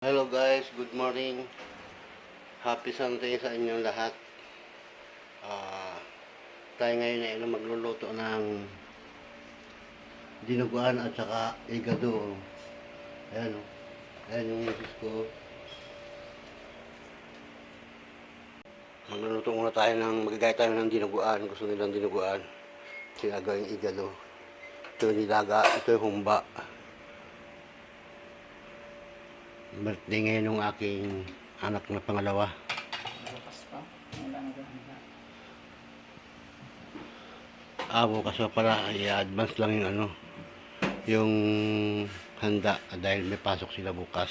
Hello guys, good morning. Happy Sunday sa inyong lahat. Ah, tayo ngayon ay magluluto ng dinuguan at saka igado. Ayan o. Ayan yung misis ko. Magluluto muna tayo ng, magagaya tayo ng dinuguan. Gusto nilang dinuguan. Sinagawa yung igado. Ito yung nilaga, ito yung humba. Birthday ngayon ng aking anak na pangalawa. Bukas pa. Wala na ganda. Ah, bukas pa pala, i-advance lang yung ano, yung handa dahil may pasok sila bukas.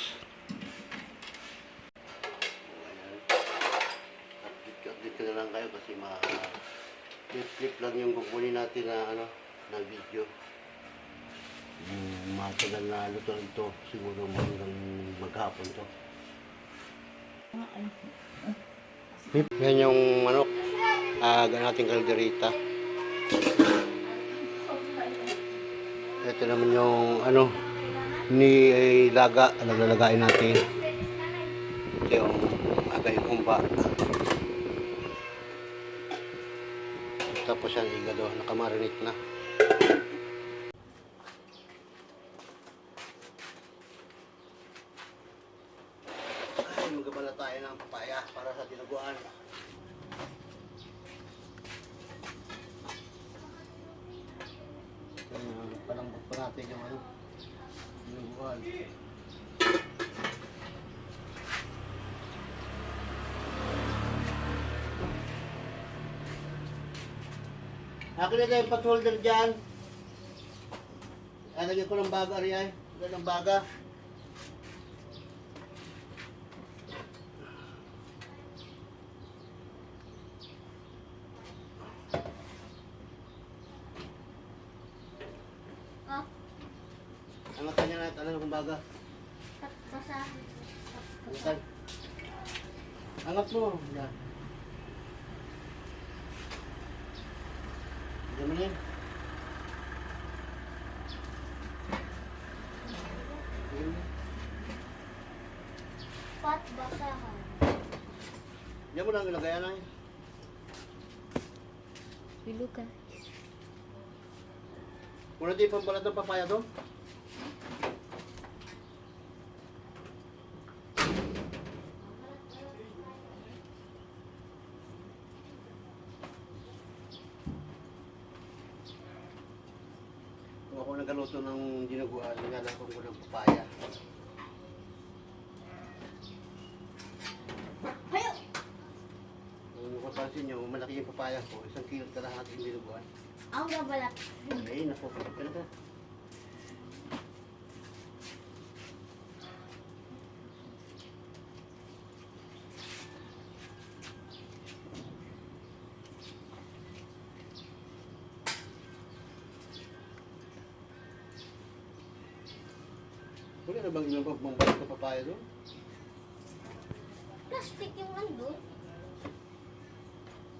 Update, ko na lang kayo kasi ma clip lang yung kukunin natin na ano, na video. Yung matagal na luto ito, siguro hanggang maghapon to. Yan yung manok. Ah, natin kalderita. Ito naman yung ano ni laga, lalagayin natin. Ito yung agay humba. Tapos yan, igado, nakamarinate na. Ay, magabala tayo ng papaya para sa tinaguan. Uh, palambot pa natin yung ano, tinaguan. Akin na tayo pot holder dyan. Alagyan ko ng baga riyan. Lagyan ng baga. Oh, Angat ka niya na, ano kung baga. basa. Angat. Angat mo. Yan. Diyan mo na yan. Diyan mo. Pat basahan. Diyan mo lang ilagayan na yun. Bilugan. Kung natin pambalat ng papaya doon. Kung ako nagaluto ng dinuguan, nilalakong ko ng papaya. Hayo! Kung mapapansin nyo, malaki yung papaya ko. Isang kilo kalahati yung dinuguan. Ang gabalat. Ay, napupunta ka na ka. Wala na bang ilang pagmambalat na papaya doon? Plastic yung andun.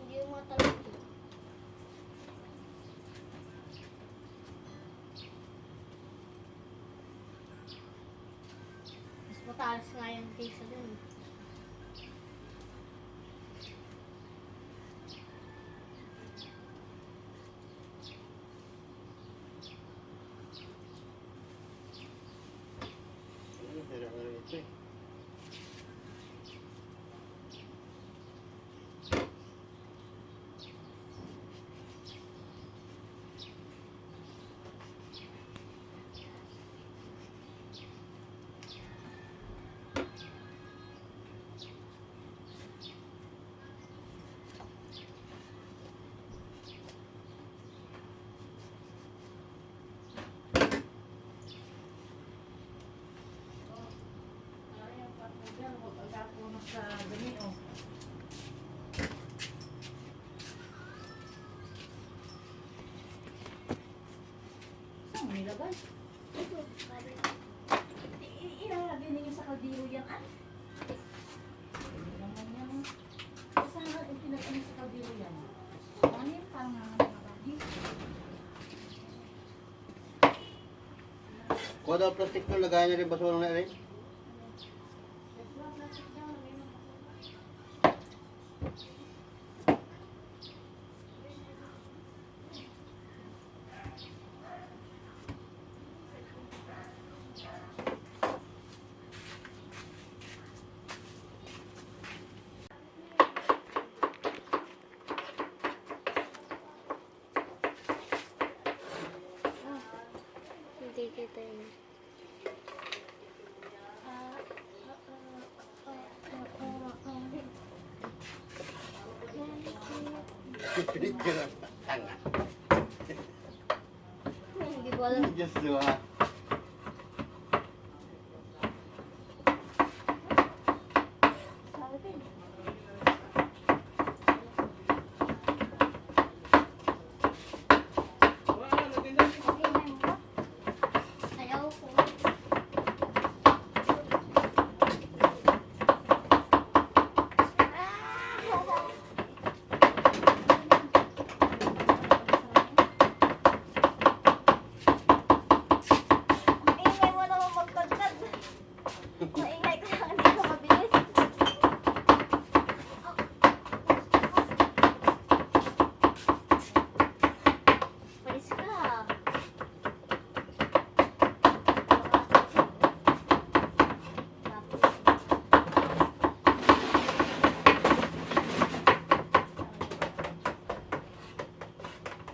Hindi yung matalak. Mas matalas nga yung kaysa dun. Saan mo nilagay? Ilalagay ninyo sa kaldero yan, ah. Hindi naman yan. Saan nga pinag-ano sa kaldero yan? Ano yung parang nakakabadi? Kuha daw plastic na lagayan niya rin basura na rin. Pinicture ang tanga. Hindi ko alam. Diyos ko ha. Sabi din. Ingay mo ba? Ayaw ko. Ang ingay mo naman magkagkag. Maingay ka lang, hindi ka mabilis. Palis ka.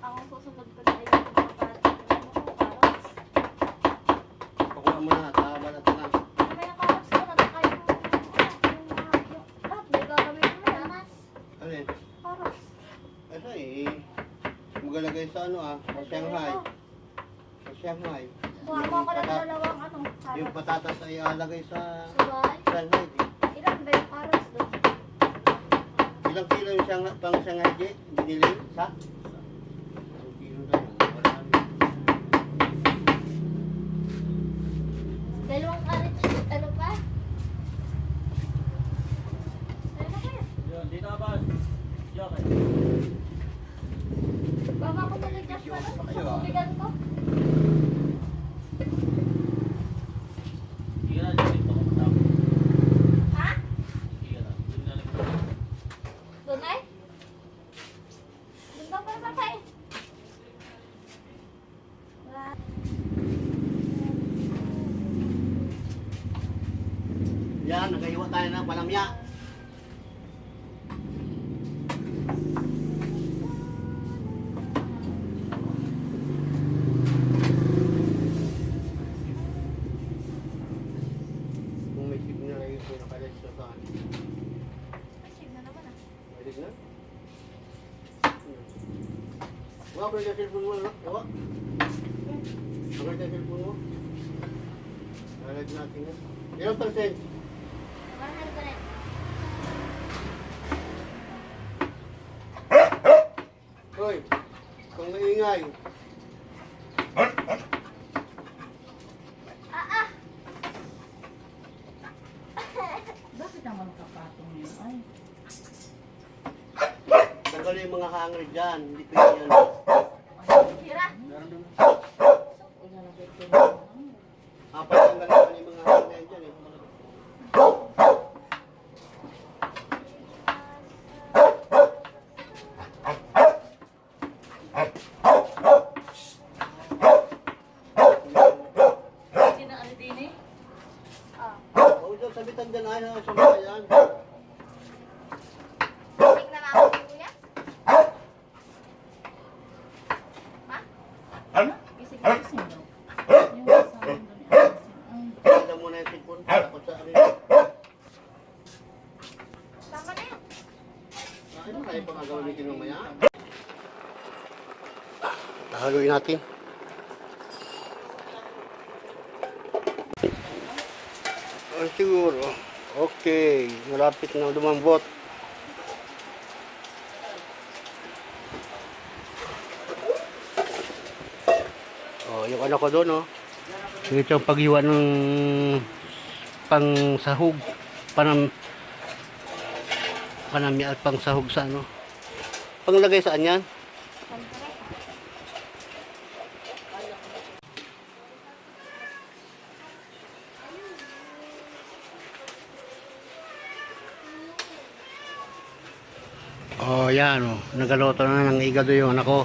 Ang susunod ko na ay yung mga carrots. Pakuha mo na, tama na ito na. May carrots ko na kayo. Yung mga, yung lahat may gagawin mo yan. Ano yun? Carrots. Ano eh. Magalagay sa ano ah, sa Shanghai. Sa Shanghai. Kuha mo ako ng dalawang ano, Yung carrots. patatas ay alagay sa Subay. Shanghai. di. Ilan ba yung carrots doon? Ilang kilo yung Shanghai, pang Shanghai di? Binili? Sa? Ilang kilo na yun? Marami. Dalawang karit. Ano pa? Ano na kaya? Yun, dito ka ba? Joke. Baka ko mag-adjust pa Yung pa lang. kayo, Sa ah. tubigan ko. Sige na, dito ka matapos. Ha? Sige na, doon na lang. Doon ay? Doon daw pa naman tayo. Wala. Yan, nagayuwa tayo ng palamya. Kung may signal ay ito nakalit sa saan. Asig na naman ah. Pwede na? Wala ko yung cellphone mo, no? Wala. Ang yung cellphone mo. Alag natin yan. Ilang percent? Mahal ko rin. Hoy, kung maingay. Bakit naman kapatong yun? Ay. Tanggalin yung mga hanger dyan. Hindi pwede yan. Tira. Meron doon. Ilalagay ko na lang. Apat tanggalin yung mga hanger dyan eh. Hindi na ano din eh. Ah. Huwag daw sabitan dyan ay sa mga yan. Tingnan na ako kuya. Ha? Ano? Gising-gising daw. Yung kasama doon ay gising. Ay. Tignan mo na yung cellphone. Takot sa amin. Tama na yun. Ano tayo pa gagawin mamaya? Haluin natin. Oh, siguro. Okay. Malapit na lumambot. Oh, yung ano ko doon, oh. Ito yung paghiwa ng pang sahog. Panam panamya at pang sahog sa ano. Panglagay saan yan? Oh, yan oh. Nagaloto na ng igado yung anak. Oh,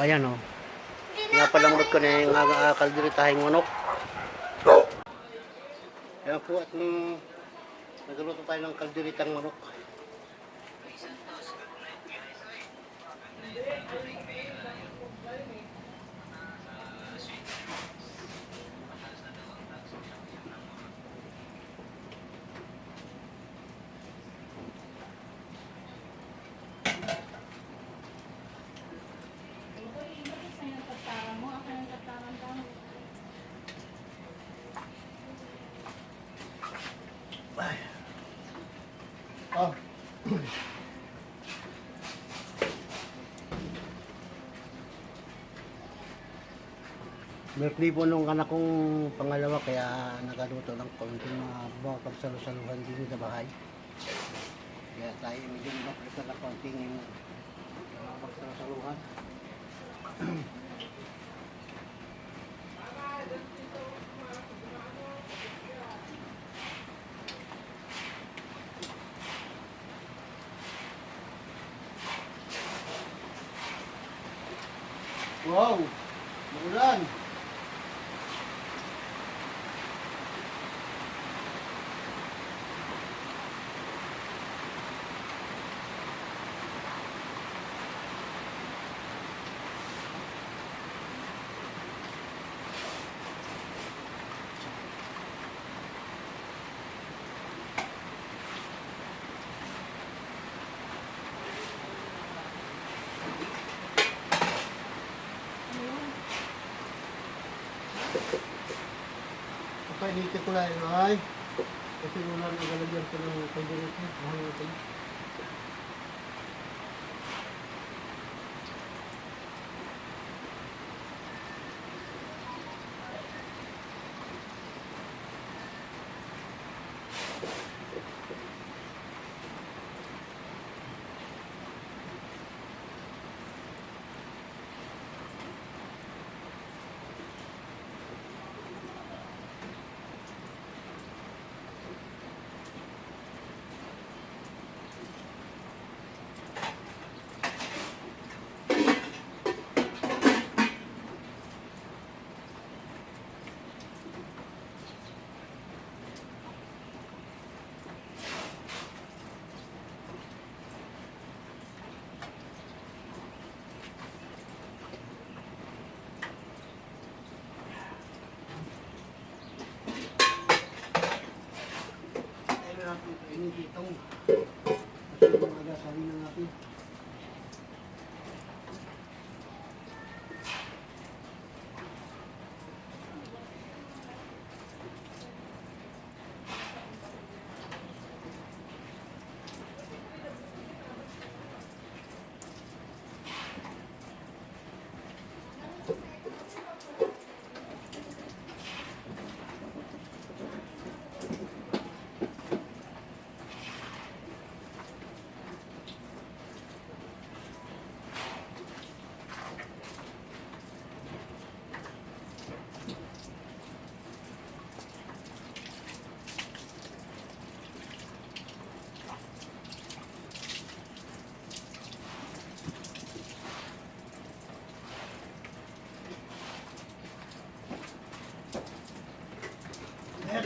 ayan oh. Nga palamurot ko na yung uh, kaldiritahing manok. Yan po at mm, nagluto tayo ng kaldiritang manok. Po nung anak kong pangalawa kaya nagaluto ng konting mga uh, pagsalusaluhan din sa bahay. Kaya tayo medyo mag-prepare ng konting mga pagsalusaluhan. Wow! Maulan! Papainitin ko lang yun, ay. Kasi wala nang galagyan ko ng kaldero ko. Mahal ko. Tayo itong kasi mga agasahin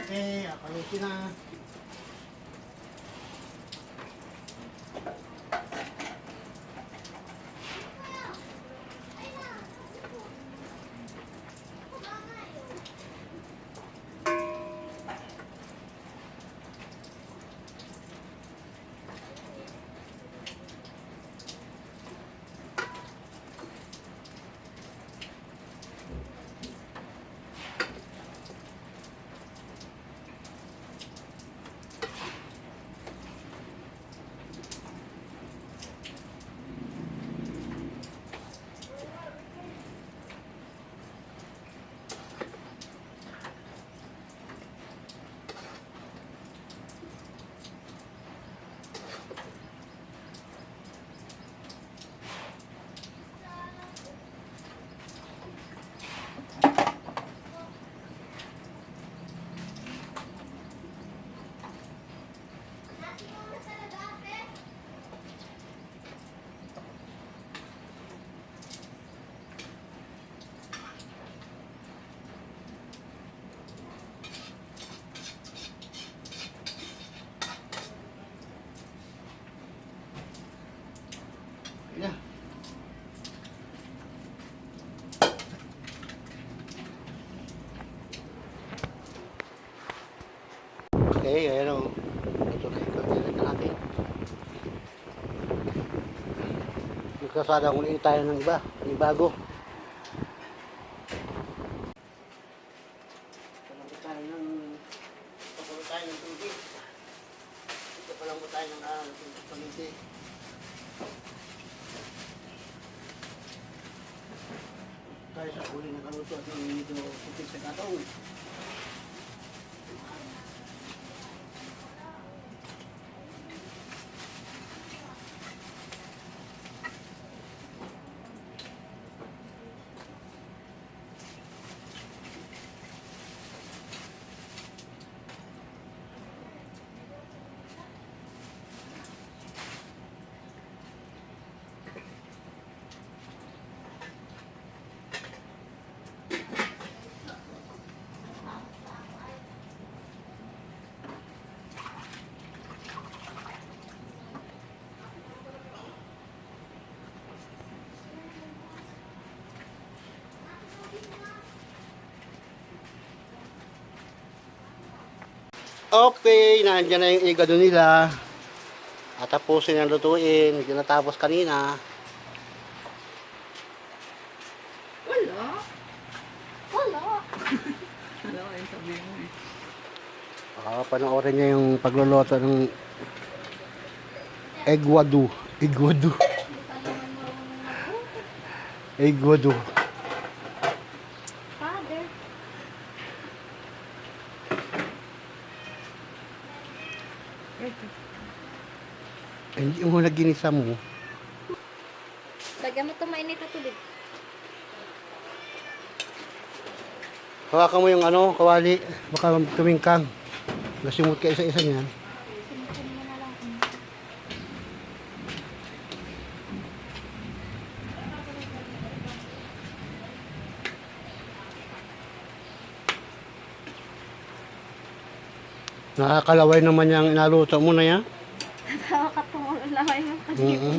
na natin. Okay, akalusin na. Yeah. Okay, ayan o. Natuloy ko dito sa akin. Nagkasada ko ulit tayo ng iba, ng bago. Ah, tayo sa huli na kaluto at nangyayin ito sa katong. Okay, nandiyan na yung igado nila. At tapusin ang lutuin. Hindi natapos kanina. Wala. Wala. Wala ko yung sabihin mo eh. Ah, panoorin niya yung pagluluto ng. Egwadu. Egwadu. Father. Hindi mo naginisa mo. Lagyan mo ito mainit na tubig. Hawakan mo yung ano, kawali. Baka tumingkang. Nasimot ka isa-isa niyan. Na. Nakakalaway naman yung inaluto mo na yan. Nakakatumulong lang kayo ng Mhm.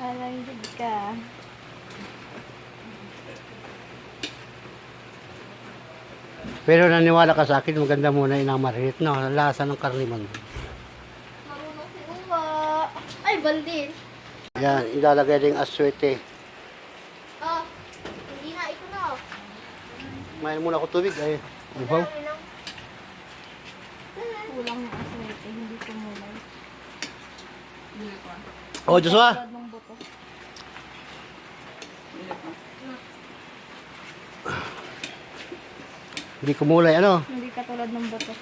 Alang jud ka. Pero naniwala ka sa akin, maganda muna inamarit. No, lasa ng karniman. Marunong si Uwa. Ay, baldin. Yan, ilalagay din aswete. Oh, hindi na. Ito na. Kumain muna ako tubig. Ay, uhaw. Dami lang. Kulang ng aswete, hindi kumulay. Hindi ko. Oh, Joshua! Buto. Hindi kumulay, ano? Hindi katulad ng buto.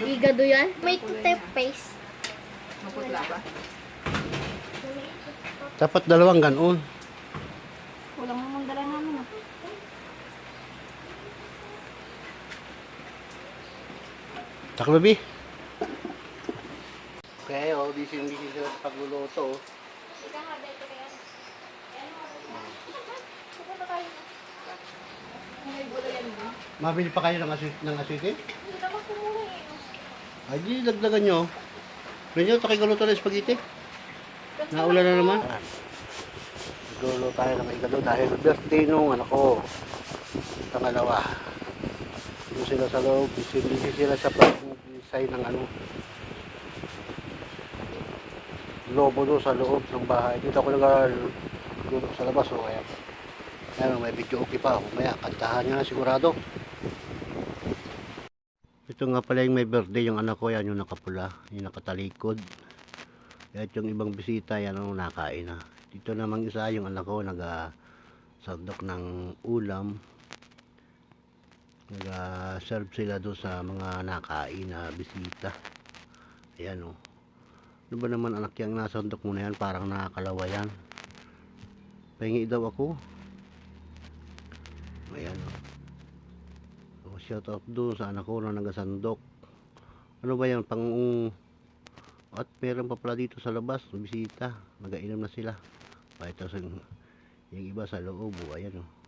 Igado yan? May toothpaste. Maputla ba? Dapat dalawang ganon. Kulang naman dala namin ah. Baby. Okay, oh, busy busy sila sa pagluluto. oh. Ikaw nga, dito kaya. Pupunta tayo. May gulay yan din. Mabili pa kayo ng, asit ng eh. Ay, di, dagdagan nyo. Medyo, takay galuto ng spaghetti. Naulan na naman. Gulo tayo ng ikado dahil birthday nung anak ko. Pangalawa. Doon sila sa loob. Busy, busy sila sa pag-design ng ano. Lobo doon sa loob ng bahay. Dito ako nag-luto sa labas. O, kaya, kaya may video okay pa. Mamaya, kantahan nyo na sigurado. Ito nga pala yung may birthday yung anak ko, yan yung nakapula, yung nakatalikod. At yung ibang bisita, yan ang nakain na. Dito namang isa, yung anak ko, nag-sandok ng ulam. Nag-serve sila doon sa mga nakain na bisita. Ayan o. Ano ba naman anak yung nasandok mo na yan? Parang nakakalawa yan. Pahingi daw ako. Ayan. So, shout out doon sa anak ko na nagasandok. Ano ba yan? Pang... At meron pa pala dito sa labas, bisita. Nagainom na sila. Pa ito yung iba sa loob. oh, Ayan o.